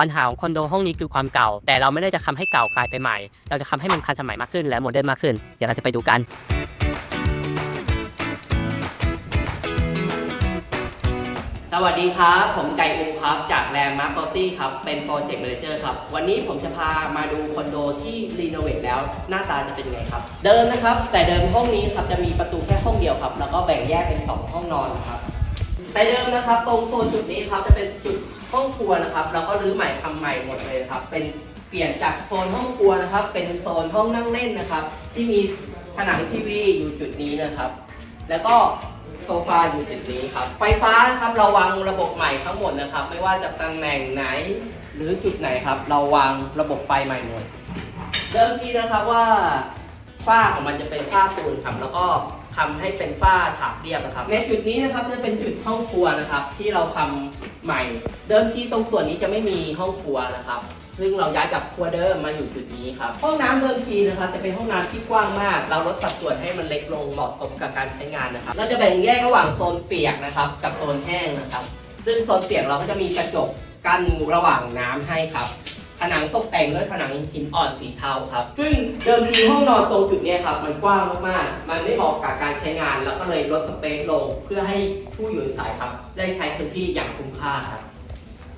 ปัญหาของคอนโดห้องนี้คือความเก่า แต่เราไม่ได้จะทำให้เก่ากลายไปใหม่ เราจะทำให้มันทันสมัยมากขึ้นและโมเดิร์นมากขึ้น เดี๋ยวเราจะไปดูกันสวัสดีครับ ผมไก่อูครับ จากแรมมาร์ p ตี้ครับ เป็นโปรเจกต์ a ม a เจอร์ครับ วันนี้ผมจะพามาดูคอนโดที่รีโนเวทแล้ว หน้าตาจะเป็นยังไงครับ เดิมนะครับ แต่เดิมห้องนี้ครับจะมีประตูแค่ห้องเดียวครับ แล้วก็แบ่งแยกเป็น 2 ห้องนอนนะครับ แต่เดิมนะครับ ตรงโซนจุดนี้ครับจะเป็นจุดห้องครัวนะครับแล้วก็รื้อใหม่ทำใหม่หมดเลยครับ เป็นเปลี่ยนจากโซนห้องครัวนะครับ เป็นโซนห้องนั่งเล่นนะครับ ที่มีผนังทีวีอยู่จุดนี้นะครับ แล้วก็โซฟาอยู่จุดนี้ครับ ไฟฟ้านะครับเราวางระบบใหม่ทั้งหมดนะครับ ไม่ว่าจะตำแหน่งไหนหรือจุดไหนครับ เราวางระบบไฟใหม่หมดเริ่มที่นะครับว่า ฝ้าของมันจะเป็นฝ้าปูนครับแล้วก็ทำให้เป็นฝ้าฉาบเรียบนะครับ ในจุดนี้นะครับจะเป็นจุดห้องครัวนะครับ ที่เราทำใหม่ เดิมที่ตรงส่วนนี้จะไม่มีห้องครัวนะครับ ซึ่งเราย้ายจากครัวเดิมมาอยู่จุดนี้ครับห้องน้ำเดิมทีนะครับ จะเป็นห้องน้ำที่กว้างมาก เราลดสัดส่วนให้มันเล็กลงเหมาะสมกับการใช้งานนะครับเราจะแบ่งแยกระหว่างโซนเปียกนะครับ กับโซนแห้งนะครับ ซึ่งโซนเปียกเราก็จะมีกระจกกั้นระหว่างน้ำให้ครับ ผนังตกแต่งด้วยผนังหินอ่อนสีเทาครับ ซึ่งเดิมทีห้องนอนตรงจุดนี้ครับมันกว้างมากๆ มันไม่เหมาะกับการใช้งาน แล้วก็เลยลดสเปซลงเพื่อให้ผู้อยู่อาศัยครับ ได้ใช้พื้นที่อย่างคุ้มค่าครับ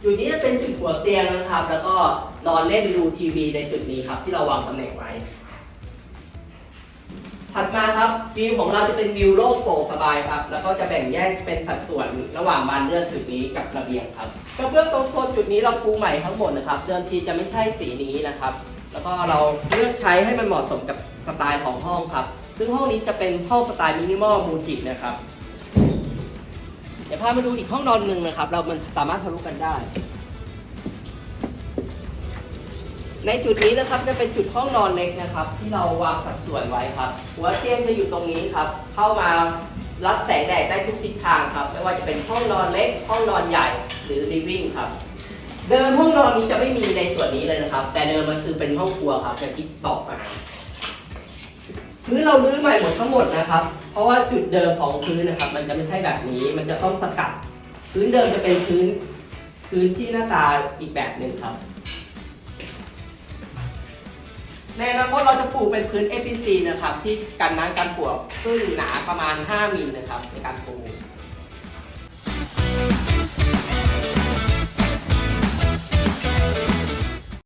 จุดนี้จะเป็นจุดหัวเตียงนะครับ แล้วก็นอนเล่นดูทีวีในจุดนี้ครับที่เราวางตำแหน่งไว้ ถัดมาครับวิวของเราจะเป็นวิวโล่งโปร่งสบายครับ แล้วก็จะแบ่งแยกเป็นสัดส่วนระหว่างบานเลื่อนจุดนี้กับระเบียงครับกระเบื้องตรงโซนจุดนี้เราปูใหม่ทั้งหมดนะครับเดิมทีจะไม่ใช่สีนี้นะครับ แล้วก็เราเลือกใช้ให้มันเหมาะสมกับสไตล์ของห้องครับ ซึ่งห้องนี้จะเป็นห้องสไตล์มินิมอลมูจินะครับเดี๋ยวพามาดูอีกห้องนอนหนึ่งนะครับ เรามันสามารถทะลุกันได้ ในจุดนี้นะครับจะเป็นจุดห้องนอนเล็กนะครับ ที่เราวางสัดส่วนไว้ครับ หัวเตียงจะอยู่ตรงนี้ครับ เข้ามารับแสงแดดได้ทุกทิศทางครับ ไม่ว่าจะเป็นห้องนอนเล็ก ห้องนอนใหญ่หรือ living ครับ เดิมห้องนอนนี้จะไม่มีในส่วนนี้เลยนะครับ แต่เดิมมันคือเป็นห้องครัวครับอย่างที่อกมาพื้นเราลื้อใหม่หมดทั้งหมดนะครับ เพราะว่าจุดเดิมของพื้นนะครับ มันจะไม่ใช่แบบนี้ มันจะต้องสกัด พื้นเดิมจะเป็นพื้นพื้นที่หน้าตาอีกแบบหนึ่งครับ ในอนาคตเราจะปลูกเป็นพื้น FPC นะครับ ที่กันน้ำกันปลวกซึ่งหนาประมาณ 5มิลนะครับในการปลูก